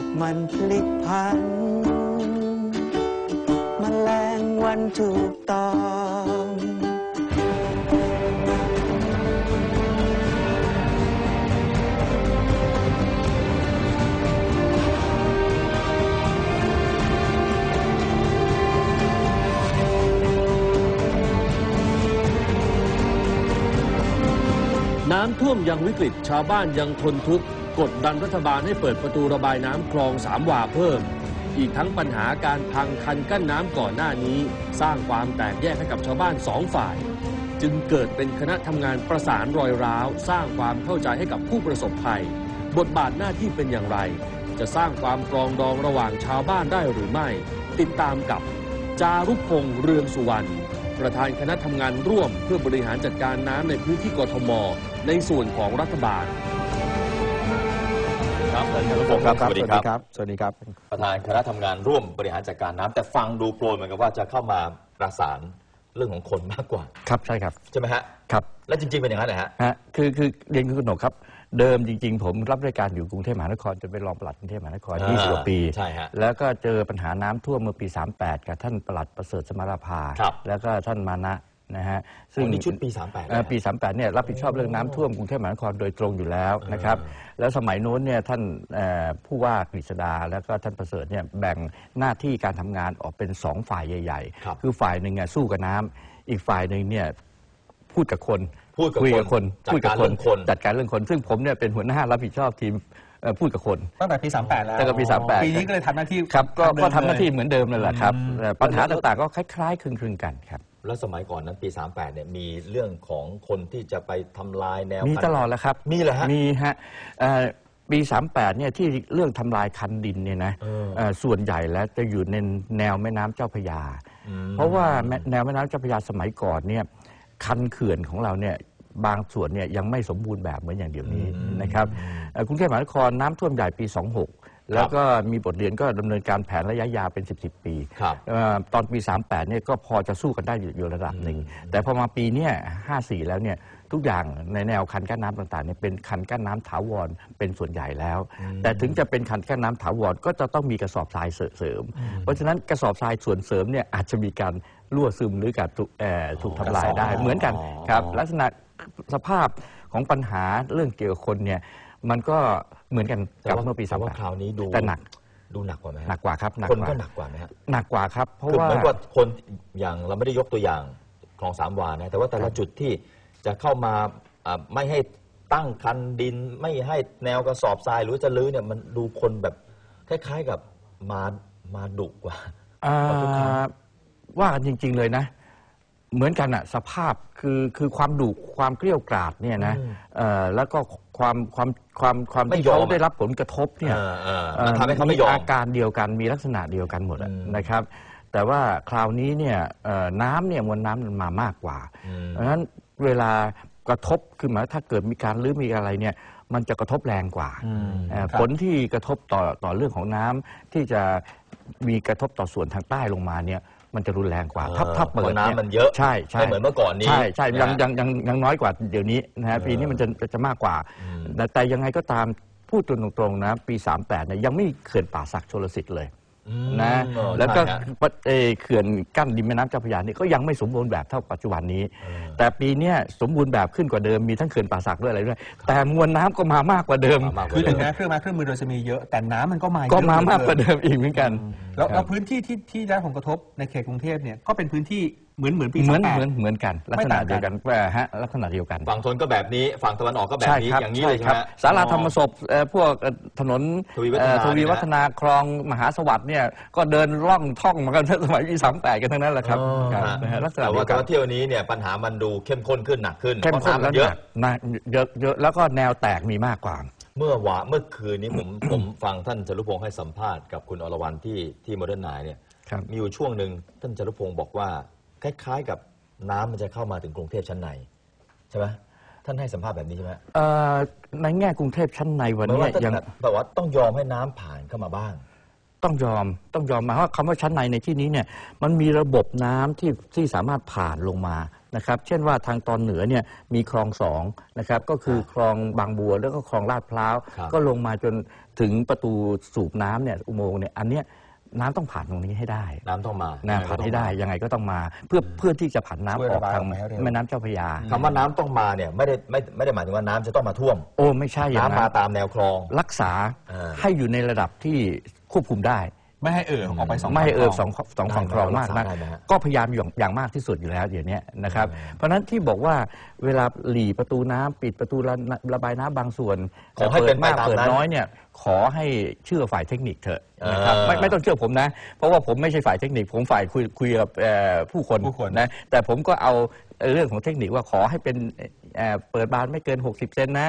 กมันพลิกพันมแมลงวันถูกต้องน้ำท่วมยังวิกฤตชาวบ้านยังทนทุกข์ กดดันรัฐบาลให้เปิดประตูระบายน้ำคลองสามวาเพิ่ม อีกทั้งปัญหาการพังคันกั้นน้ำก่อนหน้านี้ สร้างความแตกแยกให้กับชาวบ้านสองฝ่าย จึงเกิดเป็นคณะทำงานประสานรอยร้าว สร้างความเข้าใจให้กับผู้ประสบภัย บทบาทหน้าที่เป็นอย่างไร จะสร้างความปรองดองระหว่างชาวบ้านได้หรือไม่ ติดตามกับ จารุพงษ์เรืองสุวรรณประธานคณะทำงานร่วมเพื่อบริหารจัดการน้ำในพื้นที่กทม ในส่วนของรัฐบาล ครับท่านนพงศ์ครับ สวัสดีครับ สวัสดีครับ ประธานคณะทำงานร่วมบริหารจัดการน้ำแต่ฟังดูโปรยเหมือนกับว่าจะเข้ามาประสานเรื่องของคนมากกว่า ครับใช่ครับ ใช่ไหมฮะ ครับ และจริง ๆ เป็นอย่างนั้นนะฮะ ฮะคือคือเรียนคุณหนกครับ เดิมจริง ๆ ผมรับราชการอยู่กรุงเทพมหานครจนเป็นรองปลัดกรุงเทพมหานครอ่า20กว่าปี ใช่ฮะแล้วก็เจอปัญหาน้ำท่วมเมื่อปี 38 กับท่านปลัดประเสริฐสมารพาครับแล้วก็ท่านมานะ นะฮะซึ่งนี่ชุดปี 38เอ่อปี 38เนี่ยรับผิดชอบเรื่องน้ำท่วมกรุงเทพมหานครโดยตรงอยู่แล้วนะครับแล้วสมัยโน้นเนี่ยท่านเอ่อผู้ว่ากฤษดาแล้วก็ท่านประเสริฐเนี่ยแบ่งหน้าที่การทำงานออกเป็นสองฝ่ายใหญ่ ครับๆ คือฝ่ายหนึ่งอะสู้กับน้ำอีกฝ่ายหนึ่งเนี่ยพูดกับคนพูดกับคุยกับคนคนพูดกับคนจัดการเรื่องคน จัดการเรื่องคน ซึ่งผมเนี่ยเป็นหัวหน้ารับผิดชอบทีมเอ่อพูดกับคน ตั้งแต่ปี 38 แล้วตั้งแต่ปี38 ปีนี้ก็เลยทำหน้าที่ครับก็เดิมก็ทำหน้าที่เลยเหมือนเดิมนั่นแหละครับแต่ปัญหาต่างๆก็คล้ายๆคลึงๆกันครับ แล้วสมัยก่อนนั้นปี 38เนี่ยมีเรื่องของคนที่จะไปทำลายแนวมีคัน ตลอดแล้วครับมีเหรอฮะมีฮะเอ่อปี 38เนี่ยที่เรื่องทำลายคันดินเนี่ยนะเออ เอ่อส่วนใหญ่แล้วจะอยู่ในแนวแม่น้ำเจ้าพระยา อืม เพราะว่าแม่แนวแม่น้ำเจ้าพระยาสมัยก่อนเนี่ยคันเขื่อนของเราเนี่ยบางส่วนเนี่ยยังไม่สมบูรณ์แบบเหมือนอย่างเดี๋ยวนี้นะครับเอ่อกรุงเทพมหานครน้ำท่วมใหญ่ปี 26 แล้วก็มีบทเรียนก็ดำเนินการแผนระยะยาวเป็น 10 10ปีครับเอ่อตอนปี 38เนี่ยก็พอจะสู้กันได้อยู่อยู่ระดับหนึ่ง แต่พอมาปีเนี้ย54แล้วเนี่ยทุกอย่างในแนวคันกั้นน้ำต่างๆเนี่ยเป็นคันกั้นน้ำถาวรเป็นส่วนใหญ่แล้ว แต่ถึงจะเป็นคันกั้นน้ำถาวรก็จะต้องมีกระสอบทรายเสริม เพราะฉะนั้นกระสอบทรายส่วนเสริมเนี่ยอาจจะมีการรั่วซึมหรือการถูกเอ่อถูกทำลายได้อ๋อเหมือนกันครับลักษณะสภาพของปัญหาเรื่องเกี่ยวกับคนเนี่ยมันก็ เหมือนกันแต่กับว่าเมื่อปีแต่ว่าคราว38นี้ดูแต่หนักดูหนักกว่าไหมฮะหนักกว่าครับหนักคนกว่าก็หนักกว่าไหมฮะหนักกว่าครับ เพราะคือว่า เหมือนกับคนอย่างเราไม่ได้ยกตัวอย่างคลองสามวานะแต่ว่าแต่ละจุดที่จะเข้ามาอ่าไม่ให้ตั้งคันดินไม่ให้แนวกระสอบทรายหรือจะลื้อเนี่ยมันดูคนแบบคล้ายๆกับมามาดุกว่า อ่าทุกครั้งว่ากันจริง ๆเลยนะ เหมือนกันอะสภาพคือคือความดุความเกลี้ยวกราดเนี่ยนะเอ่อแล้วก็ ความความความความไม่ที่ยอมเขาอะได้รับผลกระทบเนี่ยเออเออเอ่อมันทำให้เขาไม่ยอม อาการเดียวกันมีลักษณะเดียวกันหมดอะอืมนะครับ แต่ว่าคราวนี้เนี่ยเอ่อน้ำเนี่ยมวลน้ำมันมามากกว่าอืม เพราะฉะนั้นเวลากระทบคือหมายถ้าเกิดมีการหรือมีอะไรเนี่ยมันจะกระทบแรงกว่าเอ่อผลที่กระทบต่อต่อเรื่องของน้ำที่จะมีกระทบต่อส่วนทางใต้ลงมาเนี่ย มันจะรุนแรงกว่า ถ้าถ้าเปิดพระยน้ำมันเยอะใช่ใช่ไม่เหมือนเมื่อก่อนนี้ใช่ใช่นะยังยังยังยังน้อยกว่าเดี๋ยวนี้นะฮะเออปีนี้มันจะจะมากกว่าอืมแต่แต่ยังไงก็ตามพูดตรงๆนะ ปี 38เนี่ยยังไม่มีเขื่อนป่าศักดิ์ชลสิทธิ์เลยอืม นะเออแล้วก็ใช่ฮะปะเอ่อเขื่อนกั้นริมแม่น้ำเจ้าพระยานี่ก็ยังไม่สมบูรณ์แบบเท่าปัจจุบันนี้ แต่ปีเนี้ยสมบูรณ์แบบขึ้นกว่าเดิมมีทั้งเขื่อนป่าศักดิ์ด้วยอะไรด้วยแต่มวลน้ำก็มามากกว่าเดิมมามากกคืว่าอเดิถึม งแม้เครื่องไม้เครื่องมือเราจะมีเยอะแต่น้ำมันก็มาก็เยอะมามากกว่าหลือเดิมอีกเหมือนกัน แล้วคแล้รัวบพื้นที่ที่ที่ได้รับผลกระทบในเขตกรุงเทพเนี่ยก็เป็นพื้นที่ เหมือนเหมือนปีเหมือน38 เหมือนเหมือนกัน ลักษณะเดียวกันเอ่อฮะลักษณะเดียวกัน ฝั่งทนก็แบบนี้ ฝั่งตะวันออกก็แบบใช่นี้ครับอย่างนี้เลยใช่ครัไหมสาราธรรมศพเอ่อพวกเอ่อถนนทวีวัฒนาเอ่อทวีวัฒนาคลองมหาสวัสดิ์เนี่ยก็เดินล่องท่องมากันตั้งแต่สมัยปีสามแปดกันทั้งนั้นแหละครับอ๋อครับฮะนะฮะลักษณะแต่เดีว่ายวแต่กันว่าเที่ยวนี้เนี่ยปัญหามันดูเข้มข้นขึ้นหนักขึ้นเข้มข้นพแล้ราะวน้ำเยอะหนักเยอะเยอะแล้วก็แนวแตกมีมากกว่า เมื่อวาเมื่อคืนนี้ผม ผมฟังท่านจรุพงศ์ให้สัมภาษณ์กับคุณอรวรรณที่ที่โมเดิร์นไนเนี่ยครับ มีอยู่ช่วงหนึ่งท่านจรุพงศ์บอกว่า คล้ายๆ กับน้ำมันจะเข้ามาถึงกรุงเทพชั้นในใช่ไหมท่านให้สัมภาษณ์แบบนี้ใช่ไหมเอ่อในแง่กรุงเทพชั้นในวันหมายนี้ว่าท่านยังแบบว่าต้องยอมให้น้ำผ่านเข้ามาบ้าง ต้องยอมต้องยอมหมายว่าคำว่าชั้นในในที่นี้เนี่ยมันมีระบบน้ำที่ที่สามารถผ่านลงมานะครับ เช่นว่าทางตอนเหนือเนี่ยมีคลองสองนะครับก็คือคลองบางบัวแล้วก็คลองลาดพร้าวครับ ก็ลงมาจนถึงประตูสูบน้ำเนี่ยอุโมงค์เนี่ยอันเนี้ย น้ำต้องผ่านตรงนี้ให้ได้น้ำต้องมานะผ่านให้ได้ยังไงก็ต้องมาเพื่อเพื่อที่จะผ่านน้ำช่วยออระกบายทางออกมาให้เร็ว แม่น้ำเจ้าพระยา คำว่าน้ำต้องมาเนี่ยไม่ได้ไม่ไม่ได้หมายถึงว่าน้ำจะต้องมาท่วม โอ้ไม่ใช่อย่างน้ำนั้มานตามแนวคลอง รักษาอ่า ให้อยู่ในระดับที่ควบคุมได้ ไม่ให้เอ่อออกไปสองไม่ให้เออฝั่สองสองฝั่งคลองมากรันักกษาได้ไหมฮะ ก็พยายามอย่างอย่างมากที่สุดอยู่แล้วเดี๋ยวนี้นะครับ เพราะฉะนั้นที่บอกว่าเวลาหลีประตูน้ำปิดประตูระระบายน้ำบางส่วนขอให้เป็นไปมากตามเปิดนั้นน้อยเนี่ย ขอให้เชื่อฝ่ายเทคนิคเถอะนะครับเออไม่ไม่ต้องเชื่อผมนะ เพราะว่าผมไม่ใช่ฝ่ายเทคนิค ผมฝ่ายคุยคุยกับเอ่อผู้คนผู้คนนะ แต่ผมก็เอาเรื่องของเทคนิคว่าขอให้เป็นเอ่อเปิดบานไม่เกิน 60 เซนนะ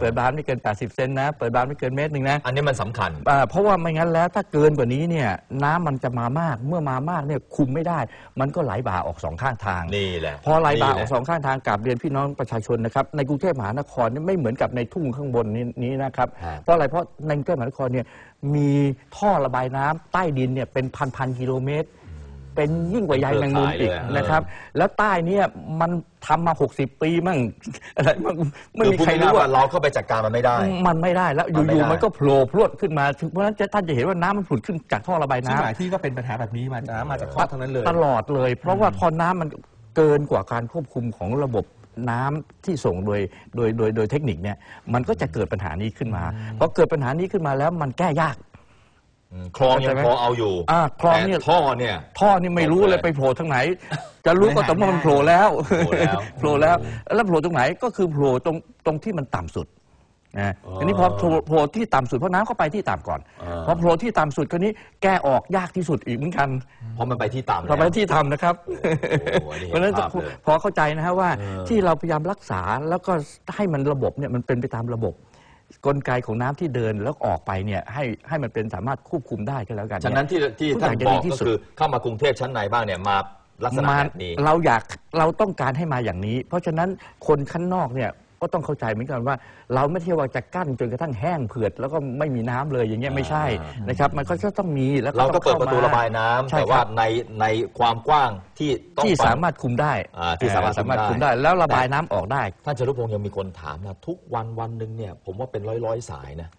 เปิดบานไม่เกิน 80 เซนนะ เปิดบานไม่เกินเมตรหนึ่งนะ อันนี้มันสำคัญอ่าเพราะว่าไม่งั้นแล้วถ้าเกินกว่านี้เนี่ยน้ำมันจะมามากเมื่อมามากเนี่ยคุมไม่ได้ มันก็ไหลบ่าออกสองข้างทางนี่แหละพอไหลบ่าอนี่อกแหละสองข้างทางกลับเรียนพี่น้องประชาชนนะครับในกรุงเทพมหานครนี่ไม่เหมือนกับในทุ่งข้างบนนี้นี้นะครับฮะเพราะอะไรเพราะในกรุงเทพมหานครเนี่ยมีท่อระบายน้ำใต้ดินเนี่ยเป็นพันพันๆกิโลเมตร เป็นยิ่งกว่าใยแมงมุมอีกเครือข่ายเลยนะครับ แล้วใต้เนี่ยมันทำมา 60 ปีมั่ง อะไรมั่งไม่คือมีพูดใครง่ายรู้ๆว่าว่า เราเข้าไปจัดการมันไม่ได้ มันไม่ได้แล้วมันไม่อยู่ได้ ๆมันก็โผล่พรวดขึ้นมาเพราะฉะนั้นจะท่านจะเห็นว่าน้ำมันผุดขึ้นจากท่อระบายซึ่งน้ำหลายที่ก็เป็นปัญหาแบบนี้มาน้ำมาจากท่อทั้งนั้นเลย ตลอดเลย เพราะว่าพอน้ำมันเกินกว่าการควบคุมของระบบ น้ำที่ส่งโดยโดยโดยโดยเทคนิคเนี่ยมันก็จะเกิดปัญหานี้ขึ้นมาพอเกิดปัญหานี้ขึ้นมาแล้วมันแก้ยากอืมคลองยังเข้าใจไหมพอเอาอยู่อ่าคลองเนี่ยแต่ท่อเนี่ย ท่อนี่ไม่รู้เลยไปโผล่ทางไหน จะรู้ก็แต่ว่ามันโผล่แล้วโผล่แล้วโผล่แล้ว แล้วโผล่ตรงไหนก็คือโผล่ตรงตรงที่มันต่ำสุด นะอ๋ออัอันนี้พอโผล่โผล่ที่ต่ำสุดเพราะน้ำเข้าไปที่ต่ำก่อนอ่า พอโผล่ที่ต่ำสุดคราวนี้แก้ออกยากที่สุดอีกเหมือนกันเพราะมันไปที่ต่ำเราไปแล้วที่ทำนะครับโอ้โหอันนี้เพราะฉะนั้นเห็นภาพเลยพอเข้าใจนะฮะว่าเออ ที่เราพยายามรักษาแล้วก็ให้มันระบบเนี่ยมันเป็นไปตามระบบ กลไกของน้ำที่เดินแล้วออกไปเนี่ยให้ให้มันเป็นสามารถควบคุมได้ก็แล้วกันฉะนั้นที่ที่ทุกอท่าย่านงจะบดีอกที่ก็สุด คือเข้ามากรุงเทพชั้นในบ้างเนี่ยมาลักษณะมาแบบนี้ เราอยากเราต้องการให้มาอย่างนี้ เพราะฉะนั้นคนข้างนอกเนี่ย ก็ต้องเข้าใจเหมือนกันว่า เราไม่ใช่ว่าจะกั้นจนกระทั่งแห้งเผือดแล้วก็ไม่มีน้ำเลยอย่างเงี้ยไม่ใช่นะครับมันก็จะต้องมีแล้วเราก็ต้องเปิดประตูข้มระบายน้ำใช่แต่ว่าครับ ในในความกว้างที่ต้องที่ฟังสามารถคุมได้อ่าที่สามารถสามารถคุคุมมได้ได้ แล้วระบายน้ำออกได้ ท่านจรุพงศ์ยังมีคนถามนะทุกวันวันหนึ่งเนี่ยผมว่าเป็นร้อยร้อยๆสายนะ